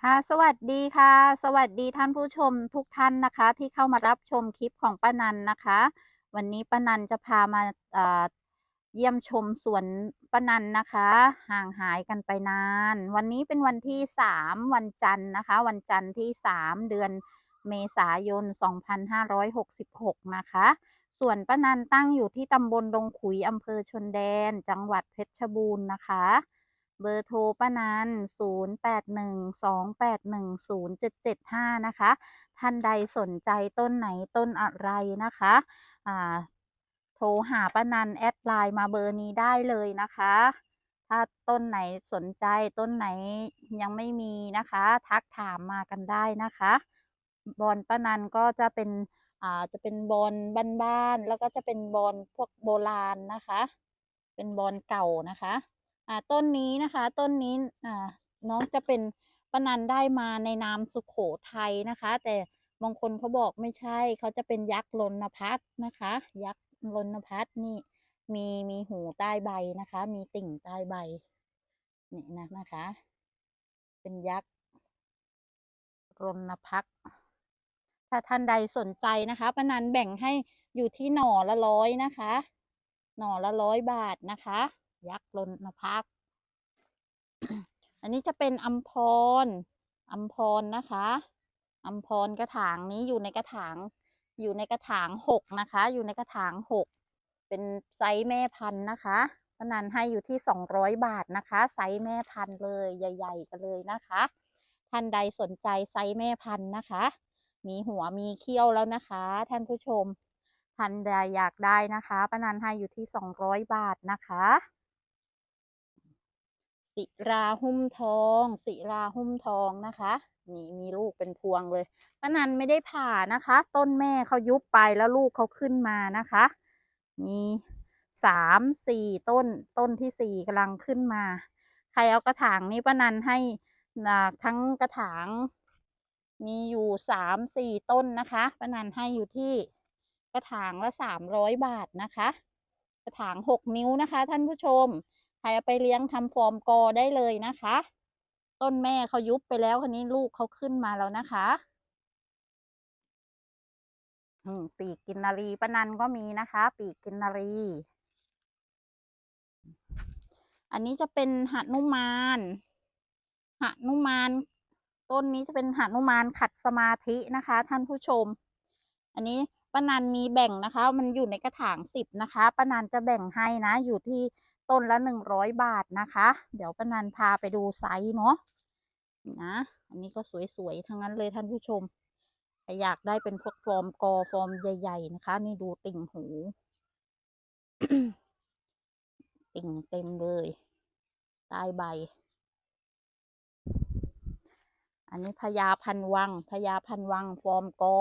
ค่ะสวัสดีค่ะ สวัสดีท่านผู้ชมทุกท่านนะคะ ที่เข้ามารับชมคลิปของป้านันนะคะ วันนี้ป้านันจะพามาเยี่ยมชมสวนป้านันนะคะ ห่างหายกันไปนาน วันนี้เป็นวันที่สามวันจันทร์นะคะ วันจันทร์ที่สามเดือนเมษายน 2566 นะคะส่วนป้านันตั้งอยู่ที่ตำบลดงขุยอำเภอชนแดน จังหวัดเพชรบูรณ์นะคะ เบอร์โทรป้านัน0812810775 นะคะ ท่านใดสนใจต้นไหนต้นอะไรนะคะโทรหาป้านันแอดไลน์มาเบอร์นี้ได้เลยนะคะ ถ้าต้นไหนสนใจต้นไหนยังไม่มีนะคะ ทักถามมากันได้นะคะ บอลป้านันก็จะเป็นอ่าจะเป็นบอลบ้านๆแล้วก็จะเป็นบอลพวกโบราณนะคะ เป็นบอลเก่านะคะ อ่าต้นนี้นะคะ ต้นนี้อ่าน้องจะเป็นปนันได้มาในนามสุขโขทัยนะคะ แต่บางคนเขาบอกไม่ใช่เขาจะเป็นยักษ์ลนพัฒน์นะคะ ยักษ์ลนพัฒน์นี่มีมีหูใต้ใบนะคะ มีติ่งใต้ใบนี่นะนะคะ เป็นยักษ์รณพักถ้าท่านใดสนใจนะคะปนันแบ่งให้อยู่ที่หน่อละร้อยนะคะ หน่อละร้อยบาทนะคะ ยักษ์รณพัก อันนี้จะเป็นอัมพรอัมพรนะคะอัมพรกระถางนี้อยู่ในกระถาง อยู่ในกระถางหกนะคะ อยู่ในกระถางหกเป็นไซส์แม่พันธุ์นะคะป้านันให้อยู่ที่สองร้อยบาทนะคะ ไซส์แม่พันธุ์เลยใหญ่ ๆ กันเลยนะคะ ท่านใดสนใจไซส์แม่พันธุ์นะคะ มีหัวมีเขี้ยวแล้วนะคะ ท่านผู้ชมท่านใดอยากได้นะคะป้านันให้อยู่ที่สองร้อยบาทนะคะ สิราหุ้มทอง สิราหุ้มทองนะคะ นี่มีลูกเป็นพวงเลยป้านันไม่ได้ผ่านะคะ ต้นแม่เขายุบไปแล้วลูกเขาขึ้นมานะคะ มีสามสี่ต้นต้นที่สี่กำลังขึ้นมา ใครเอากระถางนี้ป้านันให้ทั้งกระถาง มีอยู่สามสี่ต้นนะคะป้านันให้อยู่ที่กระถางละสามร้อยบาทนะคะ กระถางหกนิ้วนะคะ ท่านผู้ชม ใครเอาไปเลี้ยงทำฟอร์มกอได้เลยนะคะ ต้นแม่เขายุบไปแล้วคันนี้ลูกเขาขึ้นมาแล้วนะคะอืมปีกกินนารีปนันก็มีนะคะ ปีกกินนารี อันนี้จะเป็นหนุมานหนุมาน ต้นนี้จะเป็นหนุมานขัดสมาธินะคะ ท่านผู้ชม อันนี้ป้านันมีแบ่งนะคะ มันอยู่ในกระถางสิบนะคะป้านันจะแบ่งให้นะ อยู่ที่ ต้นละหนึ่งร้อยบาทนะคะ เดี๋ยวป้านันพาไปดูไซส์เนาะนะอันนี้ก็สวยๆทั้งนั้นเลยท่านผู้ชมใครอยากได้เป็นพวกฟอร์มกอฟอร์มใหญ่ ๆ นะคะ นี่ดูติ่งหู ติ่งเต็มเลยใต้ใบ อันนี้พญาพันวังพญาพันวังฟอร์มกอ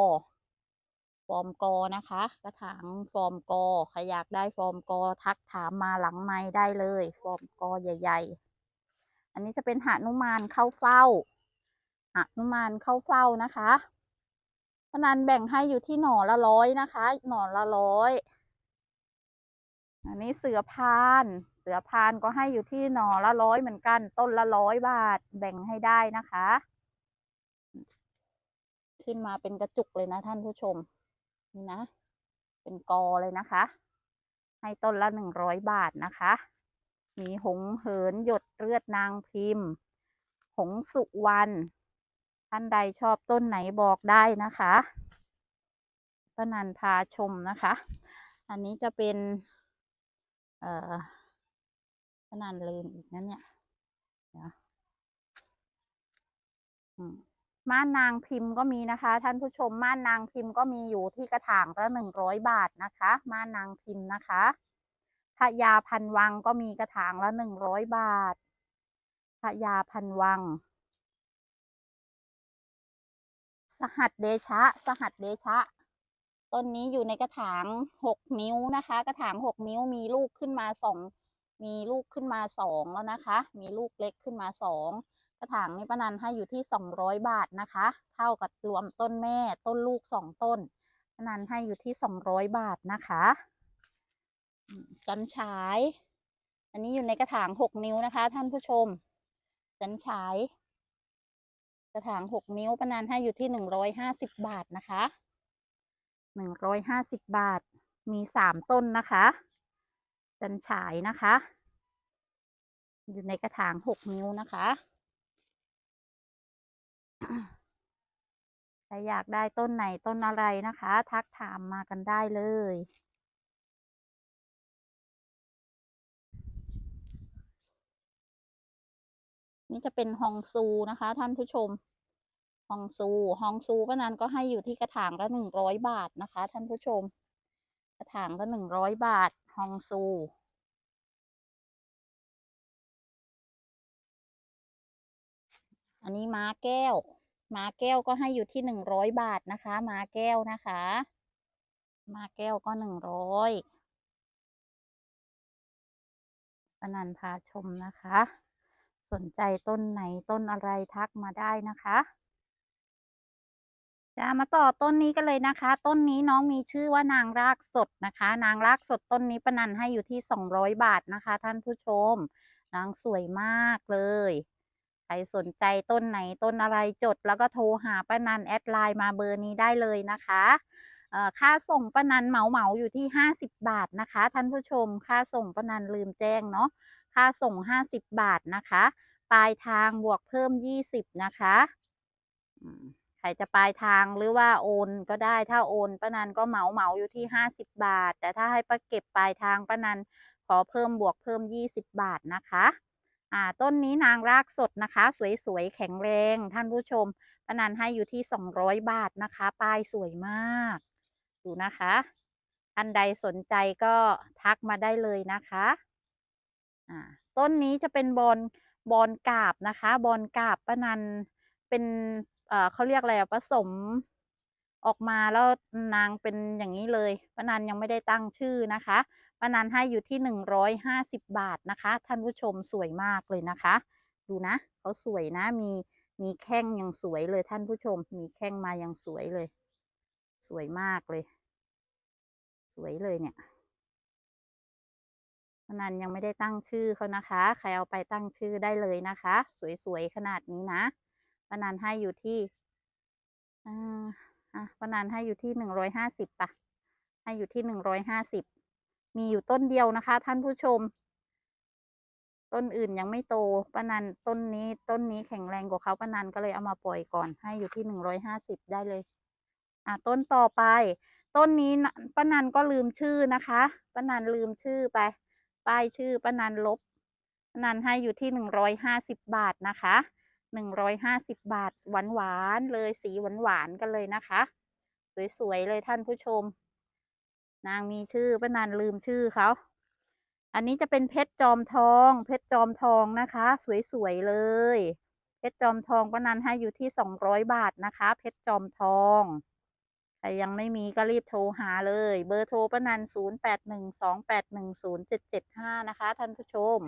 ฟอร์มกอนะคะ กระถางฟอร์มกอใครอยากได้ฟอร์มกอทักถามมาหลังไม้ได้เลย ฟอร์มกอใหญ่ ๆ อันนี้จะเป็นหานุมานเข้าเฝ้าหานุมานเข้าเฝ้านะคะพนันแบ่งให้อยู่ที่หน่อละร้อยนะคะ หน่อละร้อยอันนี้เสือพาน เสือพานก็ให้อยู่ที่หน่อละร้อยเหมือนกัน ต้นละร้อยบาท แบ่งให้ได้นะคะ ขึ้นมาเป็นกระจุกเลยนะท่านผู้ชม นี่นะ เป็นกอเลยนะคะ ให้ต้นละหนึ่งร้อยบาทนะคะ มีหงเหินหยดเลือดนางพิมพ์ หงสุวรรณท่านใดชอบต้นไหนบอกได้นะคะป้านันพาชมนะคะ อันนี้จะเป็น เอ่อป้านันลืมอีกนั่นเนี่ยเดี๋ยวอืม ม่านนางพิมพ์ก็มีนะคะ ท่านผู้ชมม่านนางพิมพ์ก็มีอยู่ที่กระถางละหนึ่งร้อยบาทนะคะม่านนางพิมพ์นะคะพระยาพันวังก็มีกระถางละหนึ่งร้อยบาทพระยาพันวัง สหัสเดชะ สหัสเดชะต้นนี้อยู่ในกระถางหกนิ้วนะคะ กระถางหกนิ้วมีลูกขึ้นมาสองมีลูกขึ้นมาสองแล้วนะคะ มีลูกเล็กขึ้นมาสอง กระถางนี้ป้านันให้อยู่ที่สองร้อยบาทนะคะ เท่ากับรวมต้นแม่ต้นลูกสองต้นป้านันให้อยู่ที่สองร้อยบาทนะคะจันฉาย อันนี้อยู่ในกระถางหกนิ้วนะคะ ท่านผู้ชมจันฉายจัระถางหกนิ้วปานันให้อยู่ที่หนึ่งร้อยห้าสิบบาทนะคะหนึ่งร้อยห้าสิบบาท มีสามต้นนะคะ จันฉายนะคะ อยู่ในกระถางหกนิ้วนะคะ ใครอยากได้ต้นไหนต้นอะไรนะคะ ทักถามมากันได้เลย นี่จะเป็นฮองซูนะคะ ท่านผู้ชมฮองซูฮองซูป้านันก็ให้อยู่ที่กระถางละหนึ่งร้อยบาทนะคะ ท่านผู้ชม กระถางละหนึ่งร้อยบาทฮองซู อันนี้ม้าแก้ว ม้าแก้วก็ให้อยู่ที่หนึ่งร้อยบาทนะคะ ม้าแก้วนะคะ ม้าแก้วก็หนึ่งร้อยปนันพาชมนะคะ สนใจต้นไหนต้นอะไรทักมาได้นะคะจะมาต่อต้นนี้กันเลยนะคะ ต้นนี้น้องมีชื่อว่านางรากสดนะคะ นางรากสดต้นนี้ปนันให้อยู่ที่สองร้อยบาทนะคะ ท่านผู้ชม นางสวยมากเลย ใครสนใจต้นไหนต้นอะไรจด แล้วก็โทรหาป้านันแอดไลน์มาเบอร์นี้ได้เลยนะคะค่าส่งป้านันเหมาเหมาอยู่ที่ห้าสิบบาทนะคะ ท่านผู้ชมค่าส่งป้านันลืมแจ้งเนาะค่าส่งห้าสิบบาทนะคะ ปลายทางบวกเพิ่มยี่สิบนะคะใครจะปลายทางหรือว่าโอนก็ได้ถ้าโอนป้านันก็เหมาเหมาอยู่ที่ห้าสิบบาท แต่ถ้าให้ป้าเก็บปลายทางป้านันขอเพิ่มบวกเพิ่มยี่สิบบาทนะคะ อ่าต้นนี้นางรากสดนะคะ สวยๆ แข็งแรงท่านผู้ชมปนันให้อยู่ที่สองร้อยบาทนะคะป้ายสวยมาก ดูนะคะท่านใดสนใจก็ทักมาได้เลยนะคะอ่าต้นนี้จะเป็นบอลบอลกาบนะคะบอลกาบปนันเป็นเอ่อเขาเรียกอะไรผสมออกมาแล้วนางเป็นอย่างนี้เลยปนันยังไม่ได้ตั้งชื่อนะคะ ปนันให้อยู่ที่หนึ่งร้อยห้าสิบบาทนะคะ ท่านผู้ชมสวยมากเลยนะคะ ดูนะเขาสวยนะมีมีแข้งย่างสวยเลยท่านผู้ชม มีแข้งมาย่างสวยเลย สวยมากเลย สวยเลยเนี่ยปนันยังไม่ได้ตั้งชื่อเขานะคะ ใครเอาไปตั้งชื่อได้เลยนะคะ สวยๆขนาดนี้นะปนันให้อยู่ที่อ่าอะปนันให้อยู่ที่หนึ่งร้อยห้าสิบป่ะ ให้อยู่ที่หนึ่งร้อยห้าสิบ มีอยู่ต้นเดียวนะคะ ท่านผู้ชม ต้นอื่นยังไม่โตปนันต้นนี้ต้นนี้แข็งแรงกว่าเขาปนันก็เลยเอามาปล่อยก่อนให้อยู่ที่หนึ่งร้อยห้าสิบได้เลย อะต้นต่อไป ต้นนี้นะปนันก็ลืมชื่อนะคะปนันลืมชื่อไป ป้ายชื่อปนันลบปนันให้อยู่ที่หนึ่งร้อยห้าสิบบาทนะคะหนึ่งร้อยห้าสิบบาทหวานหวานๆเลยสีหวานหวานๆกันเลยนะคะ สวยๆเลยท่านผู้ชม นางมีชื่อป้านันลืมชื่อเขาอันนี้จะเป็นเพชรจอมทอง เพชรจอมทองนะคะ สวยๆเลย เพชรจอมทองป้านันให้อยู่ที่สองร้อยบาทนะคะ เพชรจอมทองใครยังไม่มีก็รีบโทรหาเลย เบอร์โทรป้านันศูนย์แปดหนึ่งสองแปดหนึ่งศูนย์เจ็ดเจ็ดห้านะคะ ท่านผู้ชม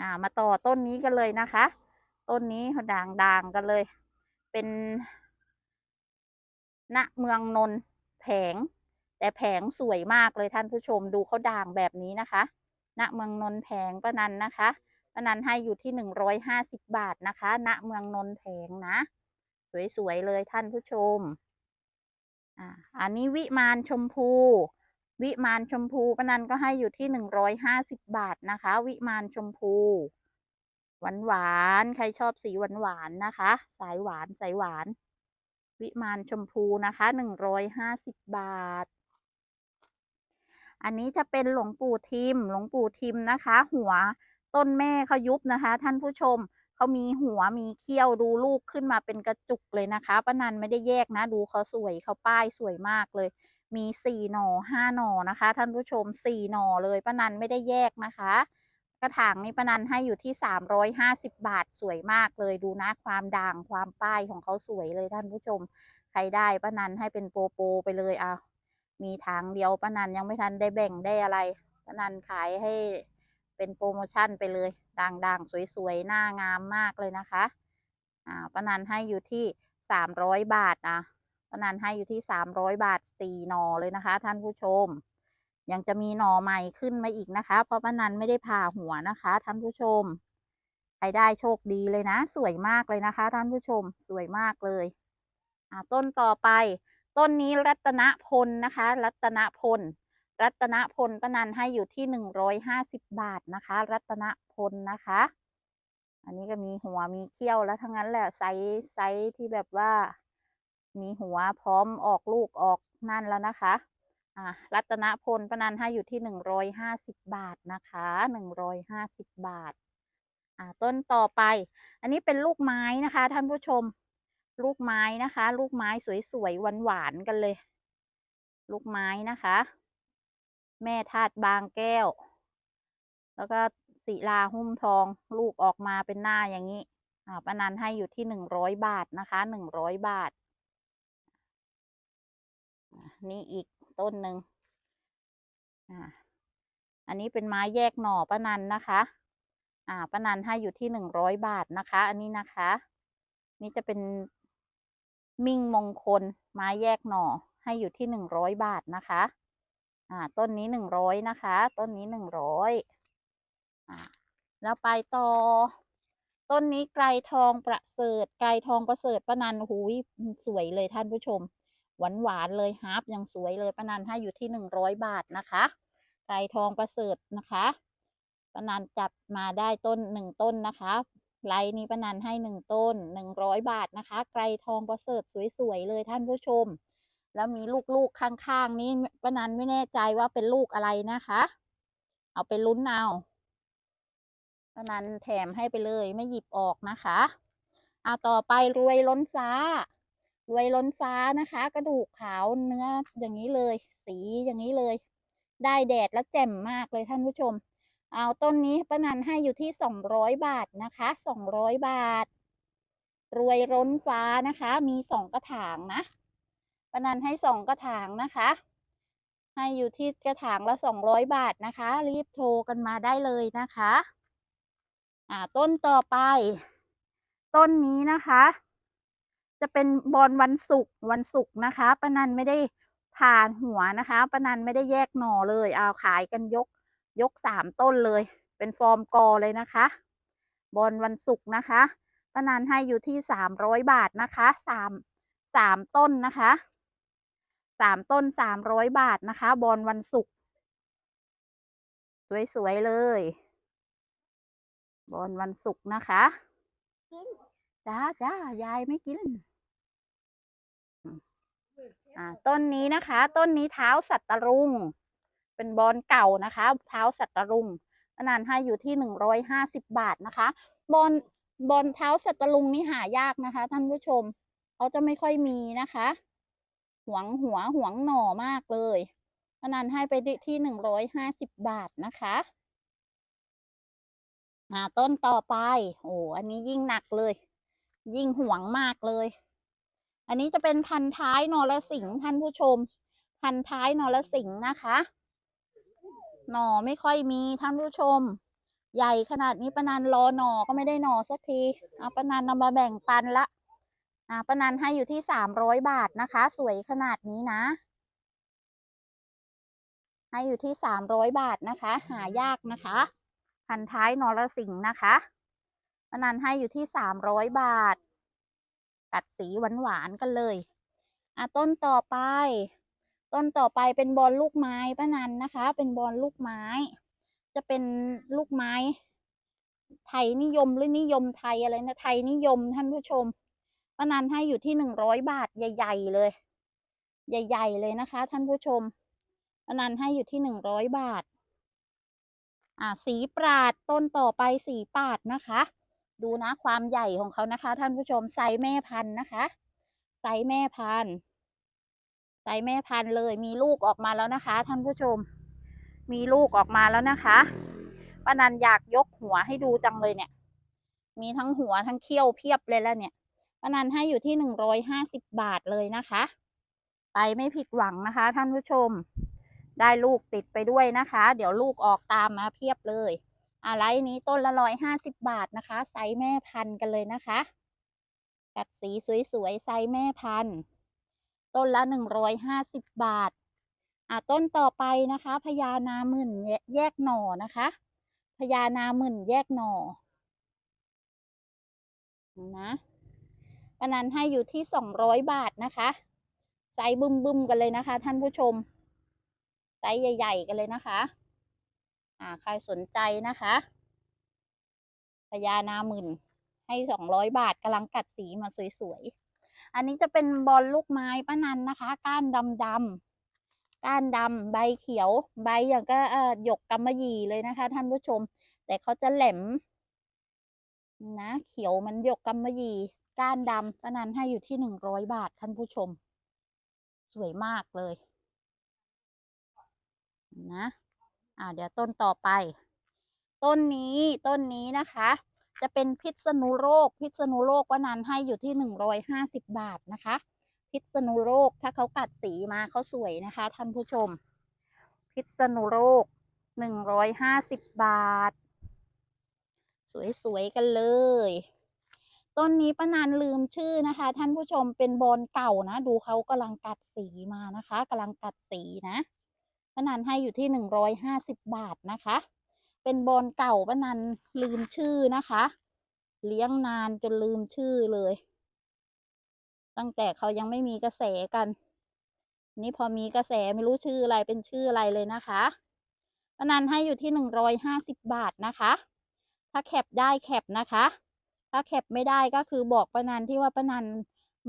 อ่ามาต่อต้นนี้กันเลยนะคะ ต้นนี้ด่างๆกันเลย เป็นณเมืองนนท์แผง แต่แผงสวยมากเลยท่านผู้ชมดูเขาด่างแบบนี้นะคะณเมืองนนท์แผงป้านันนะคะป้านันให้อยู่ที่หนึ่งร้อยห้าสิบบาทนะคะณเมืองนนท์แผงนะ สวยๆเลยท่านผู้ชมอ่าอันนี้วิมานชมพู วิมานชมพูป้านันก็ให้อยู่ที่หนึ่งร้อยห้าสิบบาทนะคะ วิมานชมพูหวานหวานๆใครชอบสีหวานหวานๆนะคะ สายหวานสายหวาน วิมานชมพูนะคะหนึ่งร้อยห้าสิบบาท อันนี้จะเป็นหลวงปู่ทิม หลวงปู่ทิมนะคะ หัวต้นแม่เขายุบนะคะ ท่านผู้ชมเขามีหัวมีเขี้ยวดูลูกขึ้นมาเป็นกระจุกเลยนะคะป้านันไม่ได้แยกนะ ดูเขาสวยเขาป้ายสวยมากเลย มีสี่หนอห้าหนอนะคะ ท่านผู้ชมสี่หนอเลยป้านันไม่ได้แยกนะคะ กระถางนี้ป้านันให้อยู่ที่สามร้อยห้าสิบบาทสวยมากเลยดูนะความด่างความป้ายของเขาสวยเลยท่านผู้ชม ใครได้ป้านันให้เป็นโปโปไปเลยอะ มีทางเดียวป้านันยังไม่ทันได้แบ่งได้อะไรป้านันขายให้เป็นโปรโมชั่นไปเลยด่างๆสวยๆหน้างามมากเลยนะคะอ่าป้านันให้อยู่ที่สามร้อยบาทอะป้านันให้อยู่ที่สามร้อยบาทสี่หนอเลยนะคะ ท่านผู้ชม ยังจะมีหนอใหม่ขึ้นมาอีกนะคะ เพราะป้านันไม่ได้ผ่าหัวนะคะ ท่านผู้ชมรได้โชคดีเลยนะ สวยมากเลยนะคะ ท่านผู้ชมสวยมากเลย อ่าต้นต่อไป ต้นนี้รัตนพลนะคะ รัตนพล รัตนพลป้านันให้อยู่ที่หนึ่งร้อยห้าสิบบาทนะคะ รัตนพลนะคะ อันนี้ก็มีหัวมีเขี้ยวแล้วทั้งนั้นแหละไซส์ไซส์ที่แบบว่า มีหัวพร้อมออกลูกออกนั่นแล้วนะคะอ่ารัตนพลปนันให้อยู่ที่หนึ่งร้อยห้าสิบบาทนะคะหนึ่งร้อยห้าสิบบาทอ่าต้นต่อไป อันนี้เป็นลูกไม้นะคะ ท่านผู้ชม ลูกไม้นะคะ ลูกไม้สวยๆหวานๆกันเลย ลูกไม้นะคะ แม่ธาตุบางแก้ว แล้วก็ศิลาหุ้มทอง ลูกออกมาเป็นหน้าอย่างนี้อ่าป้านันให้อยู่ที่หนึ่งร้อยบาทนะคะหนึ่งร้อยบาท นี่อีกต้นหนึ่งอ่าอันนี้เป็นไม้แยกหน่อป้านันนะคะ อ่าป้านันให้อยู่ที่หนึ่งร้อยบาทนะคะ อันนี้นะคะ นี่จะเป็น มิ่งมงคล ไม้แยกหน่อให้อยู่ที่หนึ่งร้อยบาทนะคะ อ่า ต้นนี้หนึ่งร้อยนะคะ ต้นนี้หนึ่งร้อยอ่า แล้วไปต่อ ต้นนี้ไกรทองประเสริฐ ไกรทองประเสริฐป้านันหูยสวยเลยท่านผู้ชม หวานหวานๆเลยฮาร์ปยังสวยเลยป้านันให้อยู่ที่หนึ่งร้อยบาทนะคะ ไกรทองประเสริฐนะคะป้านันจับมาได้ต้นหนึ่งต้นนะคะ ไลน์นี้ป้านันให้หนึ่งต้นหนึ่งร้อยบาทนะคะ ไกรทองประเสริฐสวยๆเลยท่านผู้ชม แล้วมีลูกๆข้างๆนี้ป้านันไม่แน่ใจว่าเป็นลูกอะไรนะคะ เอาไปลุ้นเอาป้านันแถมให้ไปเลยไม่หยิบออกนะคะเอาต่อไปรวยล้นฟ้า รวยล้นฟ้านะคะ กระดูกขาวเนื้ออย่างนี้เลย สีอย่างนี้เลย ได้แดดแล้วแจ่มมากเลยท่านผู้ชม เอาต้นนี้ป้านันให้อยู่ที่สองร้อยบาทนะคะสองร้อยบาท รวยล้นฟ้านะคะ มีสองกระถางนะป้านันให้สองกระถางนะคะ ให้อยู่ที่กระถางละสองร้อยบาทนะคะ รีบโทรกันมาได้เลยนะคะ อ่าต้นต่อไป ต้นนี้นะคะ จะเป็นบอลวันศุกร์วันศุกร์นะคะป้านันไม่ได้ผ่านหัวนะคะป้านันไม่ได้แยกหน่อเลยเอาขายกันยก ยกสามต้นเลย เป็นฟอร์มกอเลยนะคะ บอลวันศุกร์นะคะป้านันให้อยู่ที่สามร้อยบาทนะคะสามสามต้นนะคะสามต้นสามร้อยบาทนะคะ บอลวันศุกร์สวยๆเลย บอลวันศุกร์นะคะกินจ้าจ้ายายไม่กินอ่าต้นนี้นะคะ ต้นนี้เท้าสัตตรุง เป็นบอลเก่านะคะเท้าสัตรุงอันนั้นให้อยู่ที่หนึ่งร้อยห้าสิบบาทนะคะบอลบอลเท้าสัตรุงนี่หายากนะคะ ท่านผู้ชมเขาจะไม่ค่อยมีนะคะหวงหัวหวงหน่อมากเลยอันนั้นให้ไปที่หนึ่งร้อยห้าสิบบาทนะคะอ่าต้นต่อไป โอ้อันนี้ยิ่งหนักเลย ยิ่งห่วงมากเลย อันนี้จะเป็นพันท้ายนรสิงห์ท่านผู้ชม พันท้ายนรสิงห์นะคะ หน่อไม่ค่อยมีท่านผู้ชม ใหญ่ขนาดนี้ปะนันรอหน่อก็ไม่ได้หน่อสักทีเอาปะนันเอามาแบ่งปันละอ่าปะนันให้อยู่ที่สามร้อยบาทนะคะ สวยขนาดนี้นะให้อยู่ที่สามร้อยบาทนะคะ หายากนะคะพันท้ายนรสิงห์นะคะปะนันให้อยู่ที่สามร้อยบาทกัดสีหวานๆกันเลยอะต้นต่อไป ต้นต่อไปเป็นบอลลูกไม้ป้านันนะคะ เป็นบอลลูกไม้ จะเป็นลูกไม้ ไทยนิยมหรือนิยมไทยอะไรนะไทยนิยมท่านผู้ชมป้านันให้อยู่ที่หนึ่งร้อยบาทใหญ่ ๆ เลย ใหญ่ ๆ เลยนะคะ ท่านผู้ชมป้านันให้อยู่ที่หนึ่งร้อยบาท อ่าสีปราดต้นต่อไปสีปราดนะคะ ดูนะความใหญ่ของเขานะคะ ท่านผู้ชมไซส์แม่พันธุ์นะคะไซส์แม่พันธุ์ ไซส์แม่พันธุ์เลยมีลูกออกมาแล้วนะคะ ท่านผู้ชม มีลูกออกมาแล้วนะคะป้านันอยากยกหัวให้ดูจังเลยเนี่ย มีทั้งหัวทั้งเขี้ยวเพียบเลยแล้วเนี่ยป้านันให้อยู่ที่หนึ่งร้อยห้าสิบบาทเลยนะคะ ไปไม่ผิดหวังนะคะ ท่านผู้ชม ได้ลูกติดไปด้วยนะคะ เดี๋ยวลูกออกตามมาเพียบเลยอะไรนี้ต้นละร้อยห้าสิบบาทนะคะ ไซส์แม่พันธุ์กันเลยนะคะกัดสีสวยๆไซส์แม่พันธุ์ ต้นละหนึ่งร้อยห้าสิบบาท อะต้นต่อไปนะคะพญานาหมื่นแยแยกหน่อนะคะพญานาหมื่นแยกหน่อนะปานันให้อยู่ที่สองร้อยบาทนะคะไซส์บึ้มบึมๆกันเลยนะคะ ท่านผู้ชมไซส์ใหญ่ ๆ กันเลยนะคะ อ่าใครสนใจนะคะพญานาหมื่นให้สองร้อยบาทกำลังกัดสีมาสวย ๆ อันนี้จะเป็นบอลลูกไม้ป้านันนะคะ ก้านดำๆก้านดำใบเขียว ใบอย่างก็เอ่อหยกกำมะหยี่เลยนะคะ ท่านผู้ชม แต่เขาจะแหลม นะ เขียวมันหยกกำมะหยี่ก้านดำป้านันให้อยู่ที่หนึ่งร้อยบาทท่านผู้ชม สวยมากเลย นะ อ่าเดี๋ยวต้นต่อไป ต้นนี้ต้นนี้นะคะ จะเป็นพิษณุโรคพิษณุโรคป้านันให้อยู่ที่หนึ่งร้อยห้าสิบบาทนะคะ พิษณุโรคถ้าเขากัดสีมาเขาสวยนะคะท่านผู้ชม พิษณุโรคหนึ่งร้อยห้าสิบบาท สวยๆกันเลยต้นนี้ป้านานลืมชื่อนะคะ ท่านผู้ชมเป็นบอลเก่านะ ดูเขากำลังกัดสีมานะคะกำลังกัดสีนะป้านานให้อยู่ที่หนึ่งร้อยห้าสิบบาทนะคะ เป็นบอลเก่าป้านันลืมชื่อนะคะ เลี้ยงนานจนลืมชื่อเลย ตั้งแต่เขายังไม่มีกระแสกัน นี่พอมีกระแสไม่รู้ชื่ออะไรเป็นชื่ออะไรเลยนะคะป้านันให้อยู่ที่หนึ่งร้อยห้าสิบบาทนะคะ ถ้าแคปได้แคปนะคะ ถ้าแคปไม่ได้ก็คือบอกป้านันที่ว่าป้านัน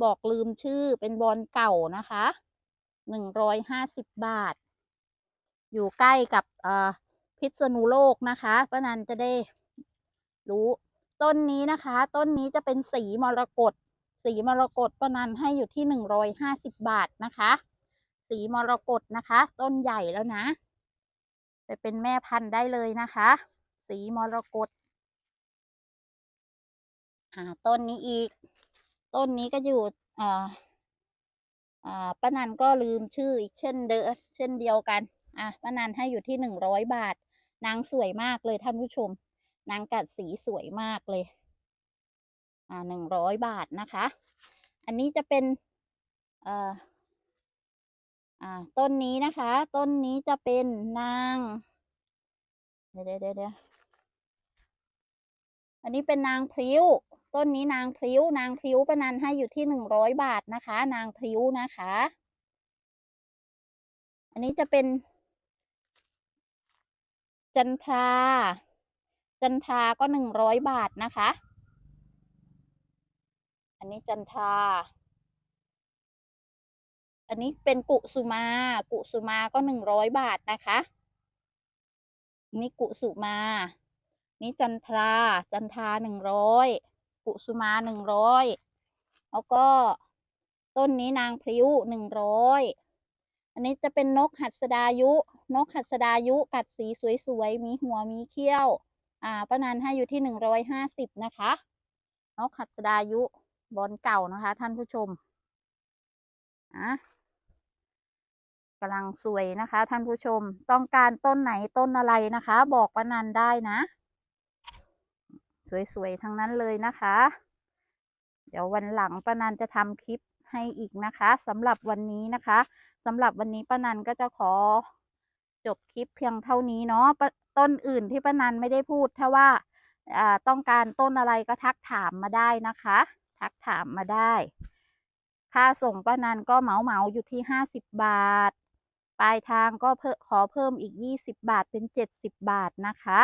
บอกลืมชื่อเป็นบอลเก่านะคะหนึ่งร้อยห้าสิบบาท อยู่ใกล้กับเอ่อ พิษณุโลกนะคะป้านันจะได้รู้ ต้นนี้นะคะ ต้นนี้จะเป็นสีมรกตสีมรกตป้านันให้อยู่ที่หนึ่งร้อยห้าสิบบาทนะคะ สีมรกตนะคะ ต้นใหญ่แล้วนะ ไปเป็นแม่พันธุ์ได้เลยนะคะ สีมรกตอ่าต้นนี้อีก ต้นนี้ก็อยู่อ่าอ่าป้านันก็ลืมชื่ออีกเช่นเดอเช่นเดียวกัน อะป้านันให้อยู่ที่หนึ่งร้อยบาท นางสวยมากเลยท่านผู้ชม นางกัดสีสวยมากเลย อ่าหนึ่งร้อยบาทนะคะ อันนี้จะเป็นเอ่ออ่าต้นนี้นะคะ ต้นนี้จะเป็นนาง เดี๋ยวเดี๋ยวเดี๋ยวอันนี้เป็นนางพริ้ว ต้นนี้นางพริ้ว นางพริ้วป้านันให้อยู่ที่หนึ่งร้อยบาทนะคะ นางพริ้วนะคะ อันนี้จะเป็น จันทรา จันทราก็หนึ่งร้อยบาทนะคะ อันนี้จันทรา อันนี้เป็นกุสุมา กุสุมาก็หนึ่งร้อยบาทนะคะนี่กุสุมา นี่จันทรา จันทราหนึ่งร้อย กุสุมาหนึ่งร้อย แล้วก็ต้นนี้นางพริ้วหนึ่งร้อย อันนี้จะเป็นนกหัสดายุนกหัสดายุกัดสีสวยๆ มีหัวมีเขี้ยว อ่าป้านันให้อยู่ที่หนึ่งร้อยห้าสิบนะคะ นกหัสดายุบอลเก่านะคะ ท่านผู้ชมอะกำลังสวยนะคะ ท่านผู้ชมต้องการต้นไหนต้นอะไรนะคะ บอกป้านันได้นะ สวยๆทั้งนั้นเลยนะคะ เดี๋ยววันหลังป้านันจะทำคลิปให้อีกนะคะสำหรับวันนี้นะคะสำหรับวันนี้ป้านันก็จะขอ จบคลิปเพียงเท่านี้เนาะต้นอื่นที่ป้านันไม่ได้พูดถ้าว่าต้องการต้นอะไรก็ทักถามมาได้นะคะ ทักถามมาได้ค่าส่งป้านันก็เหมาเหมาอยู่ที่ห้าสิบบาท ปลายทางก็เพิ่มขอเพิ่มอีกยี่สิบบาทเป็นเจ็ดสิบบาทนะคะ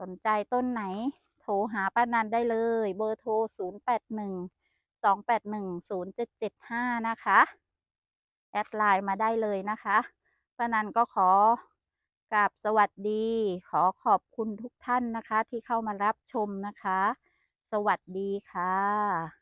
สนใจต้นไหน โทรหาป้านันได้เลย เบอร์โทรศูนย์แปดหนึ่งสองแปดหนึ่งศูนย์เจ็ดเจ็ดห้านะคะ แอดไลน์มาได้เลยนะคะ ป้านันก็ขอกราบสวัสดี ขอขอบคุณทุกท่านนะคะ ที่เข้ามารับชมนะคะ สวัสดีค่ะ